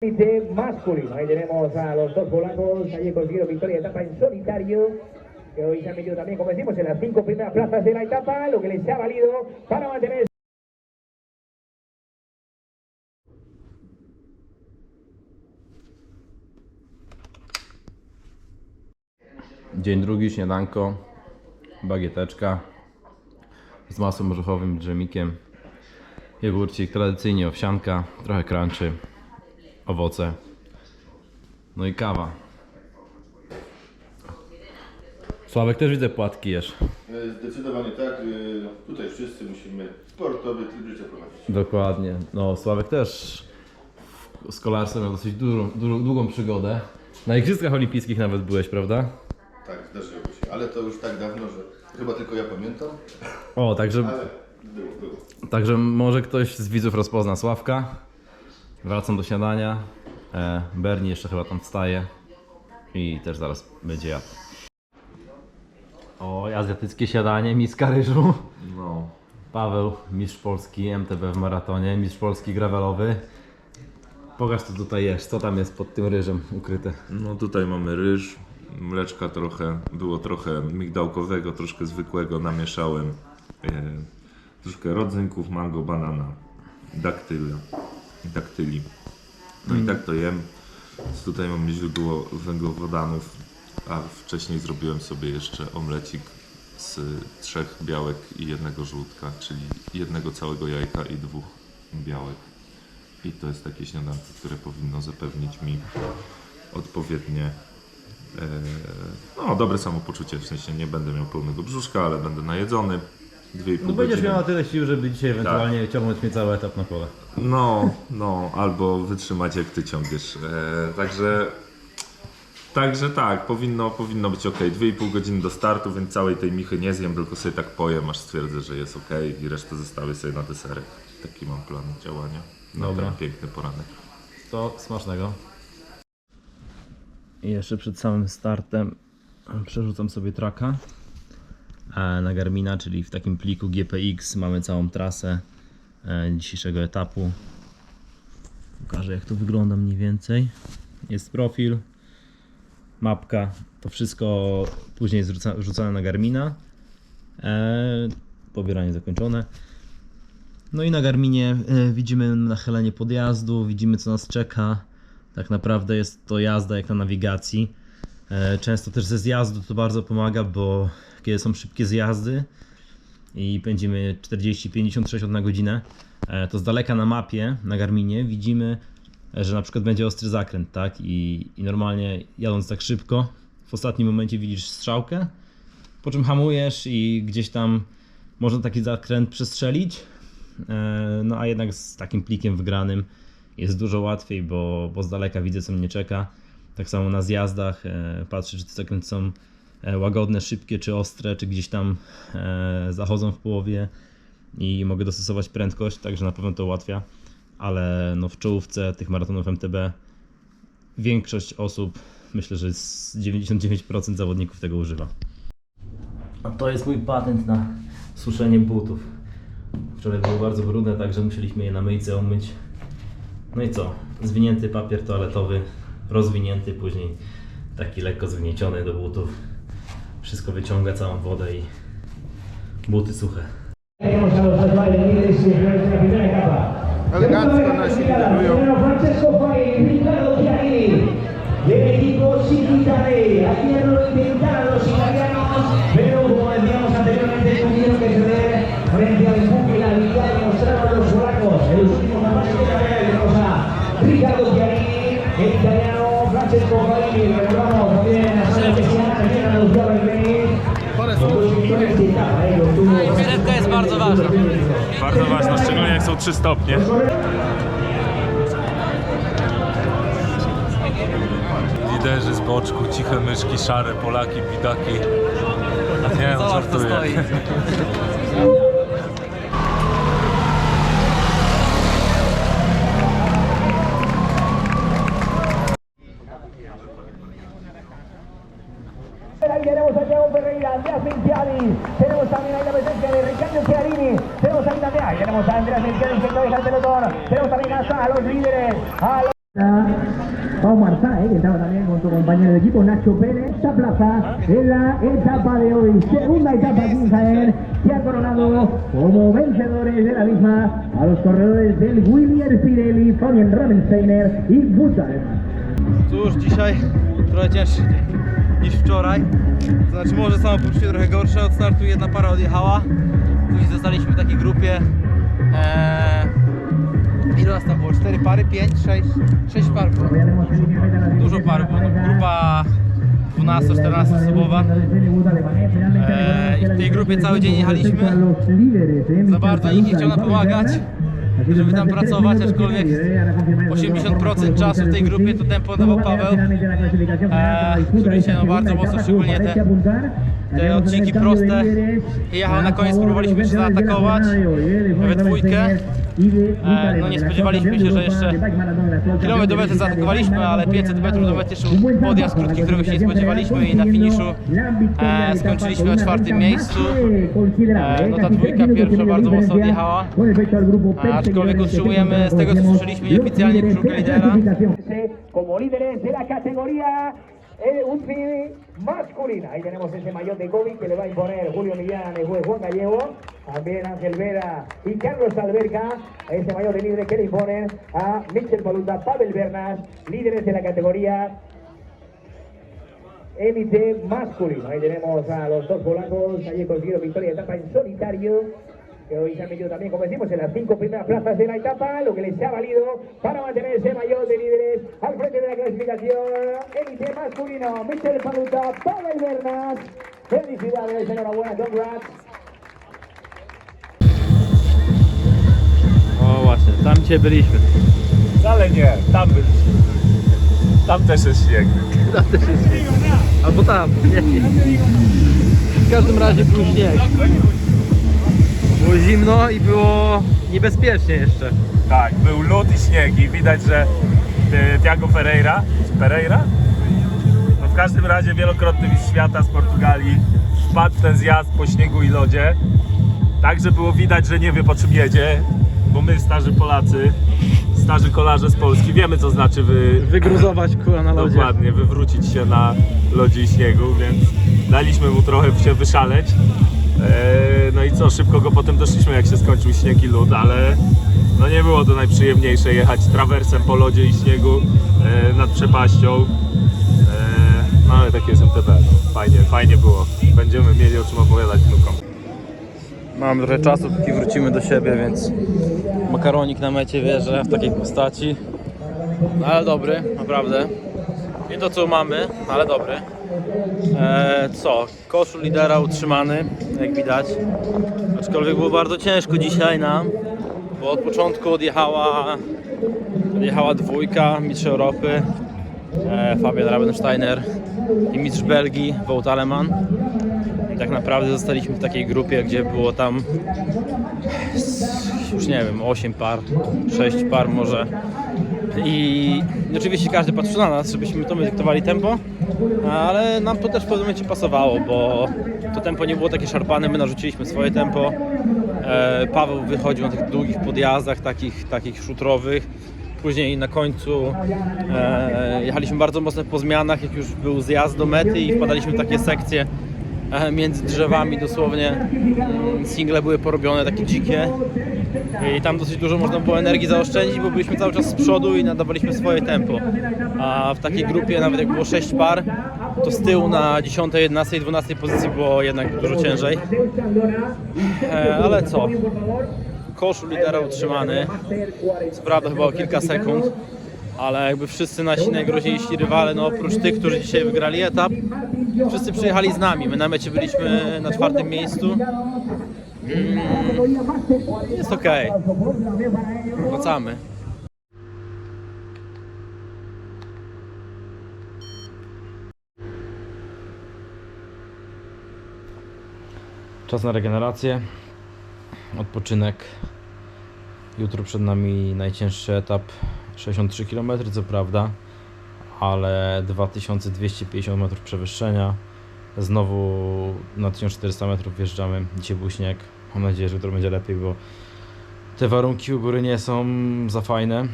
Límite masculino. Ahí tenemos a los dos polacos, allí consiguieron victoria de etapa en solitario, que hoy se han metido también, como decimos, en las cinco primeras plazas de la etapa, lo que les ha valido para mantener Dzień drugi, śniadanko, bagieteczka z masłem orzechowym, dżemikiem, jogurcik, tradycyjnie owsianka, trochę crunchy, owoce, no i kawa. Sławek też widzę płatki jesz. E, Zdecydowanie tak. e, Tutaj wszyscy musimy sportowy tryb życia prowadzić. Dokładnie. No Sławek też z kolarstwem miał dosyć dużą, dużą, długą przygodę. Na Igrzyskach Olimpijskich nawet byłeś, prawda? Tak, zdarzyło się. Ale to już tak dawno, że chyba tylko ja pamiętam. O, także Ale było, było. Także może ktoś z widzów rozpozna Sławka. Wracam do śniadania. E, Bernie jeszcze chyba tam wstaje. I też zaraz będzie jadł. O, azjatyckie śniadanie, miska ryżu. No. Paweł, mistrz Polski MTB w maratonie, mistrz Polski gravelowy. Pokaż co tutaj jest, co tam jest pod tym ryżem ukryte. No tutaj mamy ryż, mleczka trochę, było trochę migdałkowego, troszkę zwykłego, namieszałem. E, troszkę rodzynków, mango, banana, daktyla, daktyli. No i tak to jem. Tutaj mamy źródło węglowodanów, a wcześniej zrobiłem sobie jeszcze omlecik z trzech białek i jednego żółtka, czyli jednego całego jajka i dwóch białek. I to jest takie śniadanko, które powinno zapewnić mi odpowiednie, e, no dobre samopoczucie, w sensie nie będę miał pełnego brzuszka, ale będę najedzony. No będziesz godziny. miał na tyle sił, żeby dzisiaj ewentualnie ciągnąć mnie cały etap na kole. No, no, albo wytrzymać jak ty ciągniesz. E, także, także tak, powinno, powinno być ok. Dwie i pół godziny do startu, więc całej tej michy nie zjem, tylko sobie tak pojem, aż stwierdzę, że jest ok i resztę zostawię sobie na deserek. Taki mam plan działania na Dobra. ten piękny poranek. To smacznego. I jeszcze przed samym startem przerzucam sobie traka na Garmina, czyli w takim pliku GPX mamy całą trasę e, dzisiejszego etapu. Pokażę jak to wygląda mniej więcej. Jest profil, mapka, to wszystko później jest wrzucane na Garmina. E, pobieranie zakończone. No i na Garminie e, widzimy nachylenie podjazdu, widzimy co nas czeka. Tak naprawdę jest to jazda jak na nawigacji. E, Często też ze zjazdu to bardzo pomaga, bo kiedy są szybkie zjazdy i pędzimy 40-50 na godzinę, e, to z daleka na mapie, na Garminie widzimy, że na przykład będzie ostry zakręt, tak? I, I normalnie jadąc tak szybko, w ostatnim momencie widzisz strzałkę, po czym hamujesz i gdzieś tam można taki zakręt przestrzelić, E, No a jednak z takim plikiem wgranym jest dużo łatwiej, bo, bo z daleka widzę co mnie czeka. Tak samo na zjazdach e, patrzę czy te zakręty są e, łagodne, szybkie czy ostre, czy gdzieś tam e, zachodzą w połowie i mogę dostosować prędkość, także na pewno to ułatwia. Ale no w czołówce tych maratonów MTB większość osób, myślę, że z 99% zawodników tego używa. A to jest mój patent na suszenie butów. Wczoraj było bardzo brudne, także musieliśmy je na myjce umyć. No i co? Zwinięty papier toaletowy, rozwinięty, później taki lekko zgnieciony do butów. Wszystko wyciąga całą wodę i buty suche. Actuales líderes también a. Los Setka jest bardzo ważna. Bardzo ważne, szczególnie jak są 3 stopnie. Liderzy z boczku, ciche myszki, szare Polaki, bidaki. Nie wiem, Zobacz, żartuję. stoi. tenemos a Ferreira, Andreas Vinciani, tenemos también ahí la presencia de Ricardo Chiarini, tenemos ahí también, ahí tenemos a Andreas Vinciani que no deja el pelotón, tenemos también a, a los líderes, a los... Pau Marzá, que estaba también con su compañero de equipo Nacho Pérez. Esta plaza en la etapa de hoy, segunda etapa aquí en que ha coronado como vencedores de la misma a los corredores del William Pirelli, Fabian Ramensteiner y cięższy niż wczoraj. To znaczy może samo poczucie trochę gorsze. Od startu jedna para odjechała. Później zostaliśmy w takiej grupie. Eee, ile nas tam było? 4 pary? 5? 6? 6 par było. Dużo par było. Grupa 12-14 osobowa. Eee, I w tej grupie cały dzień jechaliśmy. Za bardzo nikt nie chciał nam pomagać, żeby tam pracować, aczkolwiek 80% czasu w tej grupie to tempo dawał Paweł, e, który się no bardzo mocno, szczególnie te, te odcinki proste jechał na koniec, próbowaliśmy jeszcze zaatakować we dwójkę. E, no nie spodziewaliśmy się, że jeszcze kilometr do mety zaatakowaliśmy, ale 500 metrów do mety jeszcze podjazd krótki, którego się nie spodziewaliśmy i na finiszu e, skończyliśmy na czwartym miejscu. E, no ta dwójka pierwsza bardzo mocno odjechała. Aczkolwiek utrzymujemy z tego co słyszeliśmy nieoficjalnie czwórkę lidera. Eh, UCI masculina. Ahí tenemos ese maillot de COVID que le va a imponer Julio Millán, el juez Juan Gallego, también Ángel Vera y Carlos Alberca. Ese maillot de libre que le imponen a Michel Paluta, Pavel Bernas, líderes de la categoría élite masculino. Ahí tenemos a los dos polacos, allí consiguieron victoria de etapa en solitario, que hoy se han metido también, como decimos, en las cinco primeras plazas de la etapa, lo que les ha valido para mantener ese mayor de líderes al frente de la clasificación. Élite masculino, Michel Paluta, Pavel Bernas. Felicidades, enhorabuena, congrats. Właśnie, tam gdzie byliśmy. Wcale nie, tam byliśmy. Tam też jest śnieg. Albo tam, nie. W każdym razie był śnieg. Było zimno i było niebezpiecznie jeszcze. Tak, był lód i śnieg i widać, że e, Thiago Ferreira, Pereira? No w każdym razie wielokrotny mistrz świata z Portugalii wpadł w ten zjazd po śniegu i lodzie. Także było widać, że nie wie po czym jedzie, bo my starzy Polacy, starzy kolarze z Polski wiemy co znaczy wy, Wygruzować kula na lodzie. Dokładnie, wywrócić się na lodzie i śniegu, więc daliśmy mu trochę się wyszaleć. Eee, No i co, szybko go potem doszliśmy jak się skończył śnieg i lód, ale no nie było to najprzyjemniejsze jechać trawersem po lodzie i śniegu e, nad przepaścią. Eee, No ale takie jest MTB, no. fajnie, fajnie było. Będziemy mieli o czym opowiadać wnukom. Mamy trochę czasu, póki wrócimy do siebie, więc makaronik na mecie wierzę w takiej postaci. No, ale dobry, naprawdę. Nie to co mamy, ale dobry. Eee, co? Koszul lidera utrzymany, jak widać. Aczkolwiek było bardzo ciężko dzisiaj nam, bo od początku odjechała, odjechała dwójka, mistrz Europy, e, Fabian Rabensteiner i mistrz Belgii, Wout Aleman. Tak naprawdę zostaliśmy w takiej grupie, gdzie było tam już nie wiem, 8 par, 6 par może. I oczywiście każdy patrzył na nas, żebyśmy to my dyktowali tempo, ale nam to też w pewnym momencie pasowało, bo to tempo nie było takie szarpane, my narzuciliśmy swoje tempo. E, Paweł wychodził na tych długich podjazdach, takich, takich szutrowych. Później na końcu e, jechaliśmy bardzo mocno po zmianach, jak już był zjazd do mety i wpadaliśmy w takie sekcje między drzewami dosłownie. Mm, Single były porobione takie dzikie i tam dosyć dużo można było energii zaoszczędzić, bo byliśmy cały czas z przodu i nadawaliśmy swoje tempo. A w takiej grupie nawet jak było 6 par, to z tyłu na 10, 11, 12 pozycji było jednak dużo ciężej. E, ale co? Koszul lidera utrzymany. Co prawda chyba o kilka sekund, ale jakby wszyscy nasi najgroźniejsi rywale, no oprócz tych, którzy dzisiaj wygrali etap, wszyscy przyjechali z nami. My na mecie byliśmy na czwartym miejscu. Mm, jest okej. Wracamy. Czas na regenerację, odpoczynek. Jutro przed nami najcięższy etap 63 km, co prawda, ale 2250 metrów przewyższenia. Znowu na 1400 metrów wjeżdżamy. Dzisiaj był śnieg. Mam nadzieję, że jutro będzie lepiej, bo te warunki u góry nie są za fajne.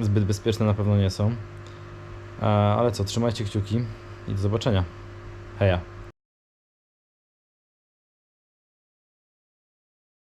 zbyt bezpieczne na pewno nie są. E, Ale co, trzymajcie kciuki i do zobaczenia. Heja.